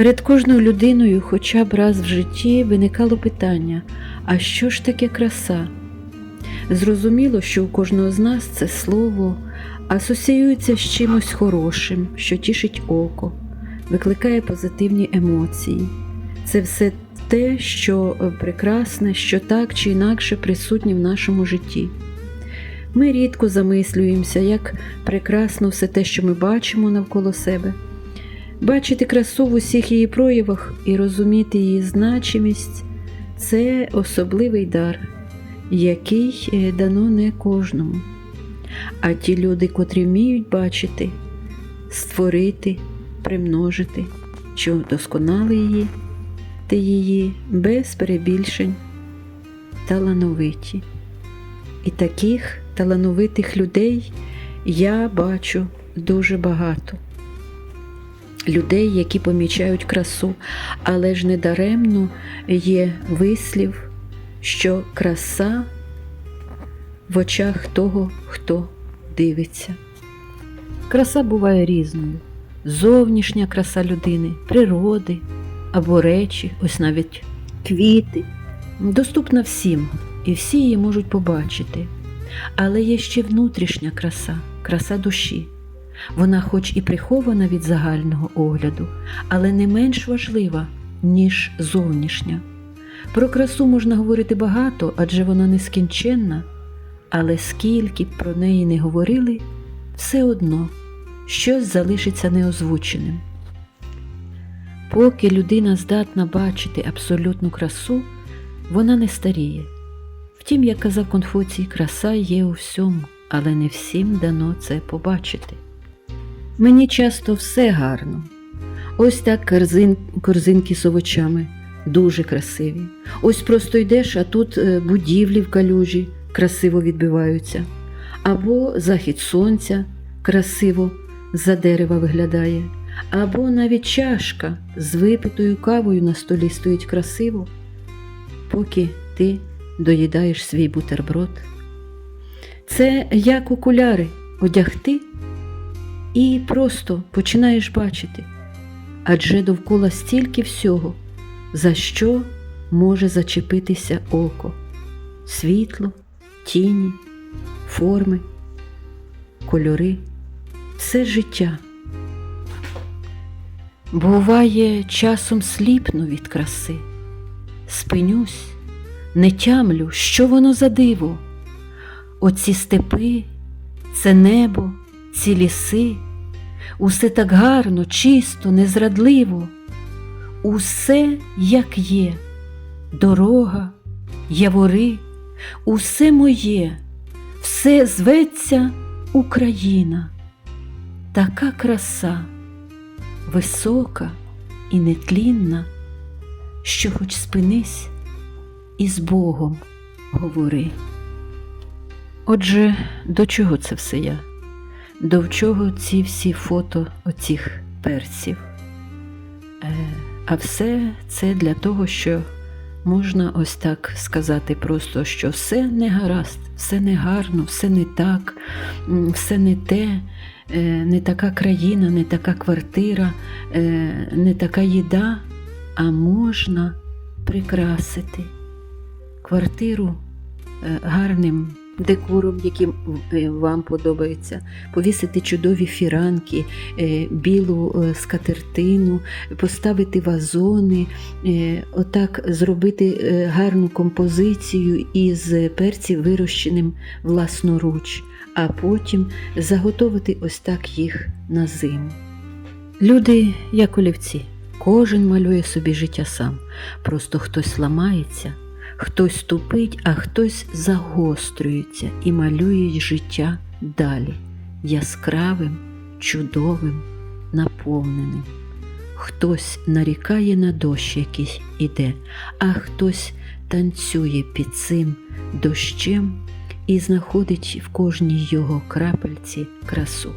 Перед кожною людиною, хоча б раз в житті, виникало питання: а що ж таке краса? Зрозуміло, що у кожного з нас це слово асоціюється з чимось хорошим, що тішить око, викликає позитивні емоції. Це все те, що прекрасне, що так чи інакше присутнє в нашому житті. Ми рідко замислюємося, як прекрасно все те, що ми бачимо навколо себе. Бачити красу в усіх її проявах і розуміти її значимість це особливий дар, який е, дано не кожному. А ті люди, котрі вміють бачити, створити, примножити, що досконали її, ти її без перебільшень талановиті. І таких талановитих людей я бачу дуже багато. Людей, які помічають красу, але ж недаремно є вислів, що краса в очах того, хто дивиться. Краса буває різною. Зовнішня краса людини, природи або речі, ось навіть квіти, доступна всім, і всі її можуть побачити. Але є ще внутрішня краса, краса душі. Вона, хоч і прихована від загального огляду, але не менш важлива, ніж зовнішня. Про красу можна говорити багато, адже вона нескінченна, але скільки б про неї не говорили, все одно щось залишиться неозвученим. Поки людина здатна бачити абсолютну красу, вона не старіє. Втім, як казав Конфуцій, краса є у всьому, але не всім дано це побачити. Мені часто все гарно. Ось так корзин, корзинки з овочами, дуже красиві. Ось просто йдеш, а тут е, будівлі в калюжі красиво відбиваються. Або захід сонця красиво за дерева виглядає, або навіть чашка з випитою кавою на столі стоїть красиво, поки ти доїдаєш свій бутерброд. Це як окуляри одягти і просто починаєш бачити, адже довкола стільки всього, за що може зачепитися око, світло, тіні, форми, кольори, все життя. Буває, часом сліпну від краси, спинюсь, не тямлю, що воно за диво. Оці степи, це небо, ці ліси, усе так гарно, чисто, незрадливо, усе як є, дорога, явори, усе моє, все зветься Україна, така краса, висока і нетлінна, що хоч спинись і з Богом говори. Отже, до чого це все я? До чого ці всі фото оцих перців? Е, а все це для того, що можна ось так сказати просто, що все не гаразд, все не гарно, все не так, все не те, е, не така країна, не така квартира, е, не така їда, а можна прикрасити квартиру гарним декором, яким е, вам подобається, повісити чудові фіранки, е, білу е, скатертину, поставити вазони, отак зробити гарну композицію із перців, вирощеним власноруч, а потім заготовити ось так їх на зиму. Люди, як олівці, кожен малює собі життя сам, просто хтось ламається. Хтось тупить, а хтось загострюється і малює життя далі, яскравим, чудовим, наповненим. Хтось нарікає на дощ, який іде, а хтось танцює під цим дощем і знаходить в кожній його крапельці красу.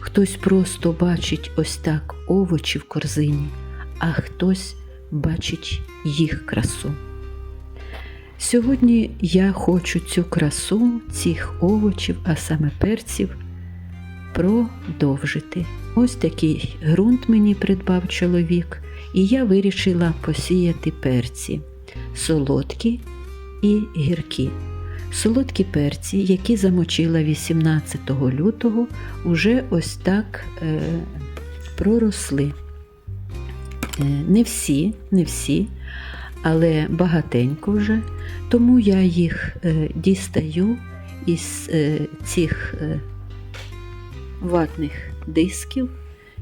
Хтось просто бачить ось так овочі в корзині, а хтось бачить їх красу. Сьогодні я хочу цю красу цих овочів, а саме перців, продовжити. Ось такий ґрунт мені придбав чоловік. і я вирішила посіяти перці солодкі і гіркі. Солодкі перці, які замочила 18 лютого, уже ось так е, проросли. Е, не всі, не всі, але багатенько вже. Тому я їх е, дістаю із е, цих е, ватних дисків,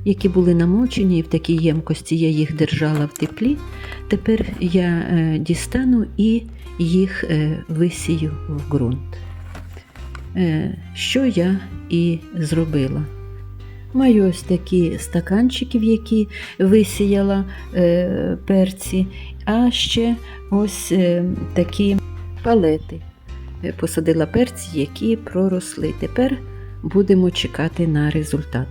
які були намочені, і в такій ємкості я їх держала в теплі. Тепер я дістану і їх висію в ґрунт. Що я і зробила. Маю ось такі стаканчики, в які висіяла е, перці, а ще ось е, такі палети. Е, Посадила перці, які проросли. Тепер будемо чекати на результат.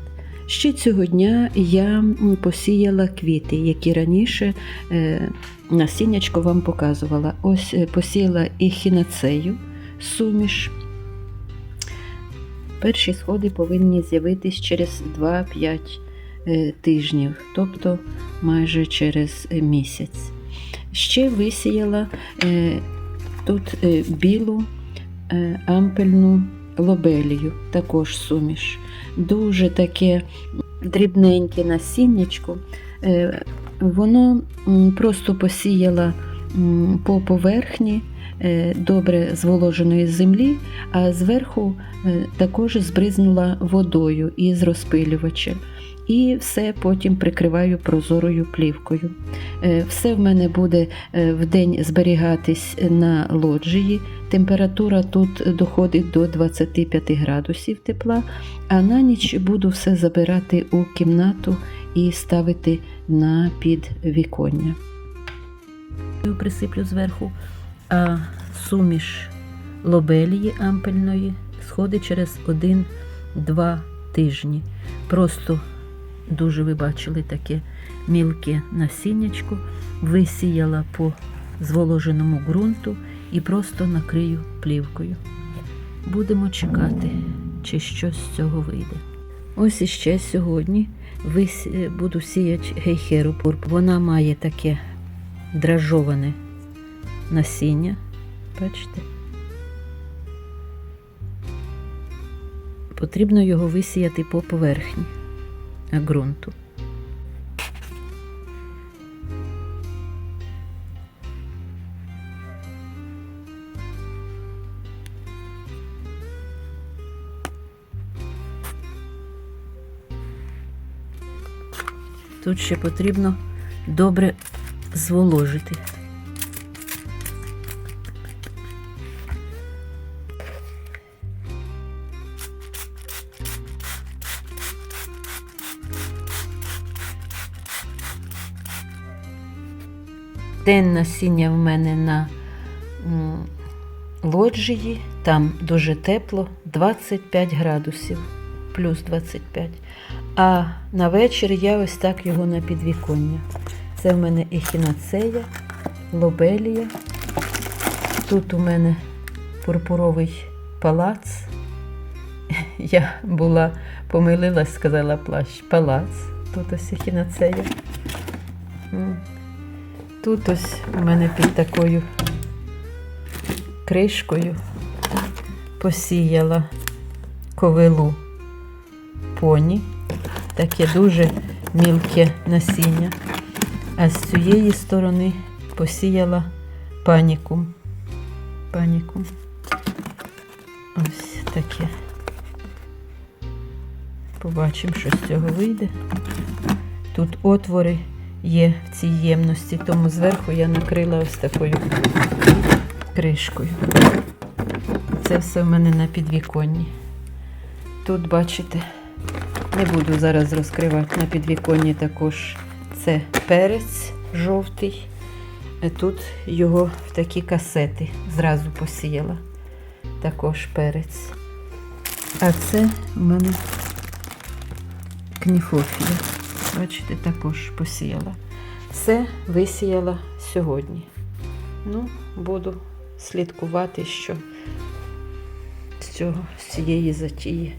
Ще цього дня я посіяла квіти, які раніше е, насіннячко вам показувала. Ось е, посіяла і хінацею суміш. Перші сходи повинні з'явитись через 2-5 е, тижнів, тобто майже через е, місяць. Ще висіяла е, тут білу ампельну лобелію, також суміш. Дуже таке дрібненьке насіннячко. Воно просто посіяла по поверхні добре зволоженої землі, а зверху е, також збризнула водою із розпилювача. І все потім прикриваю прозорою плівкою. Е, Все в мене буде е, в день зберігатись на лоджії. Температура тут доходить до 25 градусів тепла, а на ніч буду все забирати у кімнату і ставити на підвіконня. Присиплю зверху, а суміш лобелії ампельної сходить через 1-2 тижні. Просто дуже ви бачили таке мілке насіннячко, висіяла по зволоженому ґрунту і просто накрию плівкою. Будемо чекати, чи щось з цього вийде. Ось іще сьогодні буду сіяти гейхеру пурп. Вона має таке дражоване насіння. Бачите? Потрібно його висіяти по поверхні ґрунту. Тут ще потрібно добре зволожити. День насіння в мене на лоджії, там дуже тепло, 25 градусів, плюс 25. А на вечір я ось так його на підвіконня. Це в мене ехінацея, лобелія. Тут у мене пурпуровий палац. Я була помилилась, сказала плащ. Палац. Тут ось ехінацея. Тут ось у мене під такою кришкою посіяла ковилу поні, таке дуже мілке насіння. А з цієї сторони посіяла панікум. Панікум. Ось таке. Побачимо, що з цього вийде. Тут отвори є в цій ємності, тому зверху я накрила ось такою кришкою. Це все в мене на підвіконні. Тут, бачите, не буду зараз розкривати на підвіконні також це перець жовтий. Е, Тут його в такі касети зразу посіяла. Також перець. А це в мене кніфофія. Бачите, також посіяла. Все висіяла сьогодні. Ну, буду слідкувати, що з цього, з цієї затії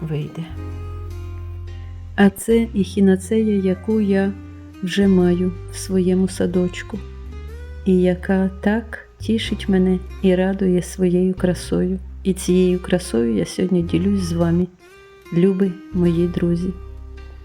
вийде. А це ехінацея, яку я вже маю в своєму садочку, і яка так тішить мене і радує своєю красою. І цією красою я сьогодні ділюсь з вами, любі мої друзі.